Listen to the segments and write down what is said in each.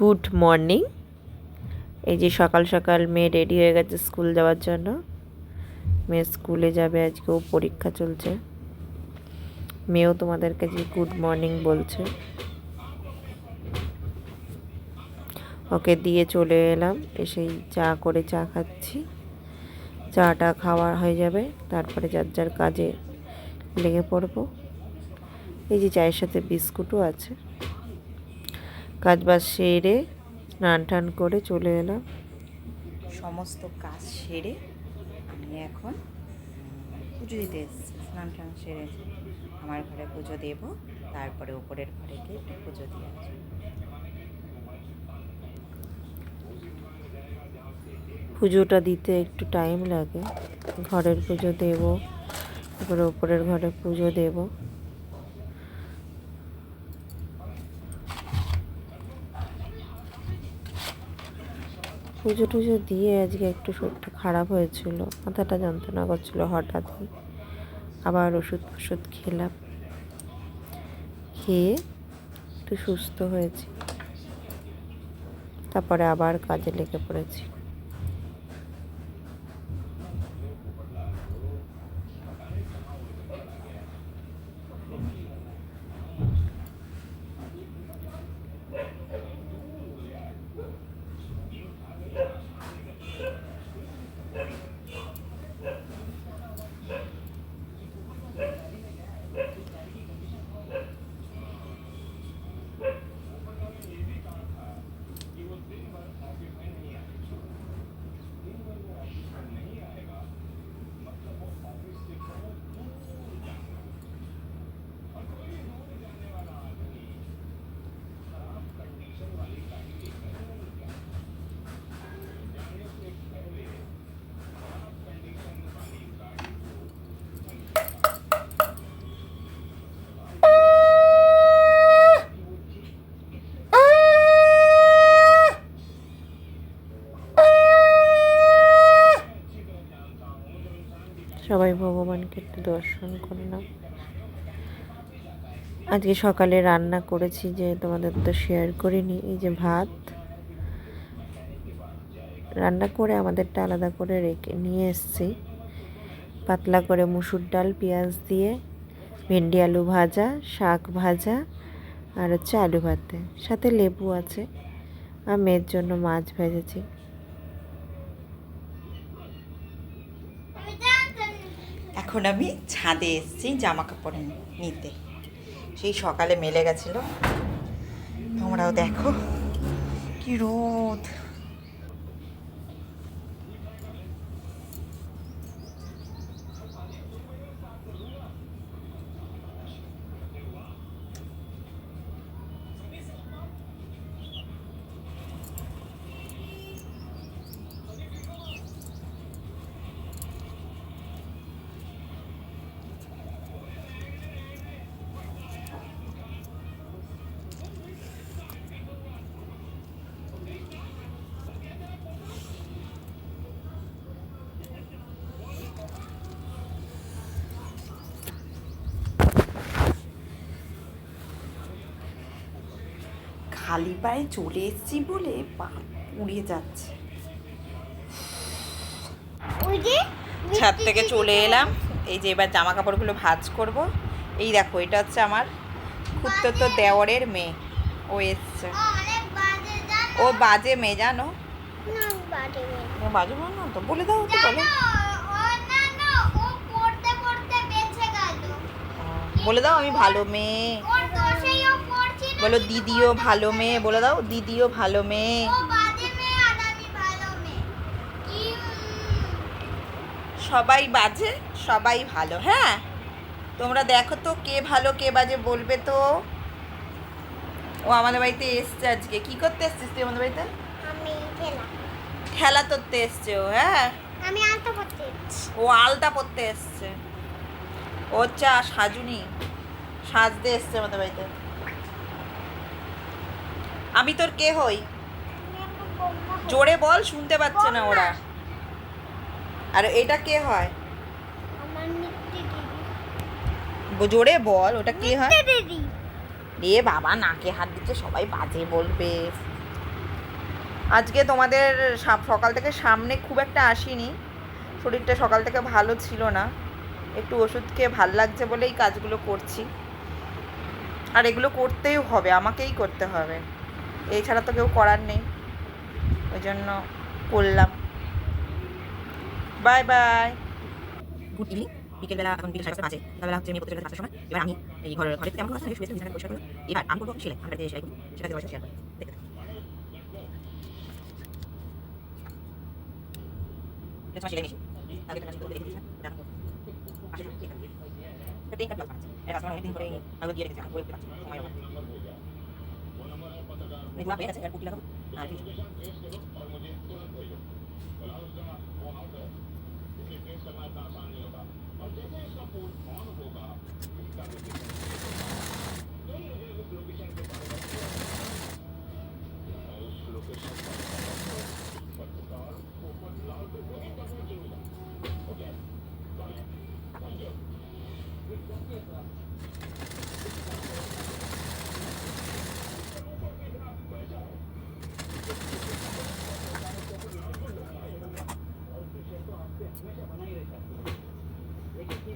Good morning. এই যে সকাল সকাল মেয়ে রেডি হয়ে গেছে স্কুল যাওয়ার জন্য। মেয়ে স্কুলে যাবে আজকেও পরীক্ষা চলছে। মেয়েও তোমাদেরকে যে গুড মর্নিং বলছে। ওকে দিয়ে চলে এলাম, এসেই চা করে চা খাচ্ছি। চাটা খাওয়া হয়ে যাবে, তারপরে যার যার কাজে লেগে পড়ব। এই যে চায়ের সাথে বিস্কুটও আছে। কাজ বাজ সেরে স্নান টান করে চলে এলাম। সমস্ত কাজ সেরে আমি এখন পুজো দিতে এসেছি স্নান টান সেরে আমার ঘরে পুজো দেব তারপরে উপরের ঘরে গিয়ে একটু পুজো দিয়ে আসব পুজোটা দিতে একটু টাইম লাগে ঘরের পুজো দেব তারপরে ওপরের ঘরে পুজো দেব। পুজো টুজো দিয়ে আজকে একটু শরীরটা খারাপ হয়েছিল, মাথাটা যন্ত্রণা করছিল হঠাৎই। আবার ওষুধ ফষুধ খেলাম। খেয়ে একটু সুস্থ হয়েছি। তারপরে আবার কাজে লেগে পড়েছি। সবাই দর্শন করলাম আজকে সকালে রান্না করেছি যে তোমাদের তো শেয়ার করিনি, এই যে ভাত। রান্না করে আমাদেরটা আলাদা করে রেখে নিয়ে এসেছি। পাতলা করে মুসুর ডাল, পেঁয়াজ দিয়ে, ভেন্ডি, আলু ভাজা, শাক ভাজা আর হচ্ছে আলু ভাতে। সাথে লেবু আছে। আর মেয়ের জন্য মাছ ভেজেছি। এখন আমি ছাদে এসেছি জামা কাপড় নিতে। সেই সকালে মেলে গেছিল। তোমরাও দেখো। কি রোদ। খালি পায়ে চলে এসেছি বলে পা উড়িয়ে যাচ্ছে। ছাদ থেকে চলে এলাম। এই যে এবার জামা কাপড়গুলো ভাঁজ করব। এই দেখো এটা হচ্ছে আমার খুত্তর দেওয়ারের মেয়ে। ও এসছে। ও বাজে মেয়ে জানো? ও বাজে না তো? বলে দাও তো বলো। বলে দাও আমি ভালো মেয়ে। বলো দিদিও ভালো মেয়ে। বলে দাও দিদিও ভালো মেয়ে। সবাই বাজে সবাই ভালো হ্যাঁ? তোমরা দেখো তো কে ভালো কে বাজে বলবে তো। ও আমাদের বাড়িতে এসছে আজকে। কি করতে এসছিস তুই আমাদের বাড়িতে? খেলা। করতে এসছে ও হ্যাঁ? আমি আলতা পড়তে ও আলতা পরতে এসছে। ও চা সাজুনি। সাজতে এসছে আমাদের বাড়িতে। আমি তোর কে হই। জোরে বল শুনতে পাচ্ছে না ওরা। আর এটা কে হয়? জোরে বল ওটা কে হয়? এ বাবা নাকে হাত দিচ্ছে সবাই বাজে বলবে। আজকে তোমাদের সকাল থেকে সামনে খুব একটা আসিনি। শরীরটা সকাল থেকে ভালো ছিল না। একটু ওষুধ খেয়ে ভালো লাগছে বলেই কাজগুলো করছি। আর এগুলো করতেই হবে আমাকেই করতে হবে। এছাড়া তো কেউ করার নেই। ওই জন্য করলাম। Bye bye. গুড ইভিনিং বিকেলবেলা এখন বিকেল সাড়ে পাঁচে। সকালবেলা হচ্ছে মেয়ে প্রতিবেলা পাঁচটার সময়। এবার আমি এই ঘরের ঘরে আমার কথা শুয়েছিলাম বিছানায় পরিষ্কার করলাম। এবার আমি করব সেলাই। আমরা সেলাই করি সাথে শেয়ার করি। আগে আছে। অভাব। এগুলো হয়ে গেছে আর কুর্তি লাগাবো আর কিছু আজকে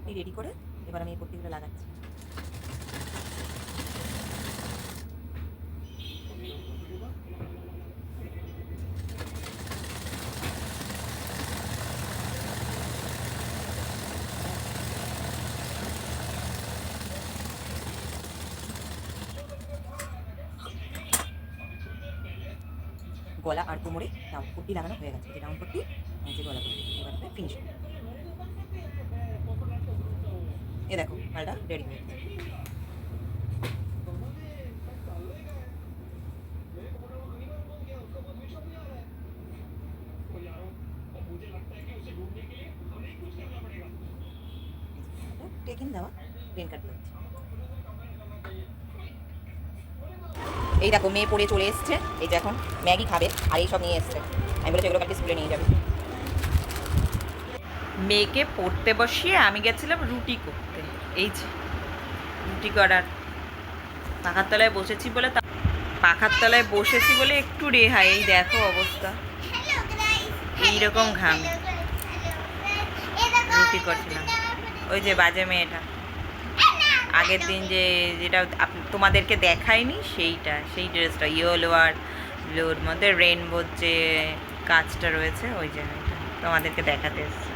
কুর্তি রেডি করে এবার আমি এই কুর্তিগুলো লাগাচ্ছি। গলা আর কোমরে কুর্তি লাগানো হয়ে গেছে। যে ডাউন কুর্তি যে গলা কুর্তি এবার ফিনিশ এ দেখো, মালটা রেডি হয়ে কাট দিচ্ছি এই দেখো, মেয়ে পড়ে চলে এসছে। এই যে এখন ম্যাগি খাবে, আর এই সব নিয়ে এসছে। আমি বলেছি, এগুলো কালকে স্কুলে নিয়ে যাবে। মেয়েকে পড়তে বসিয়ে আমি গেছিলাম রুটি করতে। এই যে, রুটি করার। পাখার তলায় বসেছি বলে পাখার তলায় বসেছি বলে একটু রেহাই। এই দেখো অবস্থা. এইরকম ঘাম। রুটি করছিলাম। ওই যে বাজে মেয়েটা। আগের দিন যে যেটা তোমাদেরকে দেখায়নি, সেইটা, সেই ড্রেসটা। ইয়েলো আর ব্লুর মধ্যে রেনবোর যে কাজটা রয়েছে, ওই ওইটা তোমাদেরকে দেখাতে এসেছি।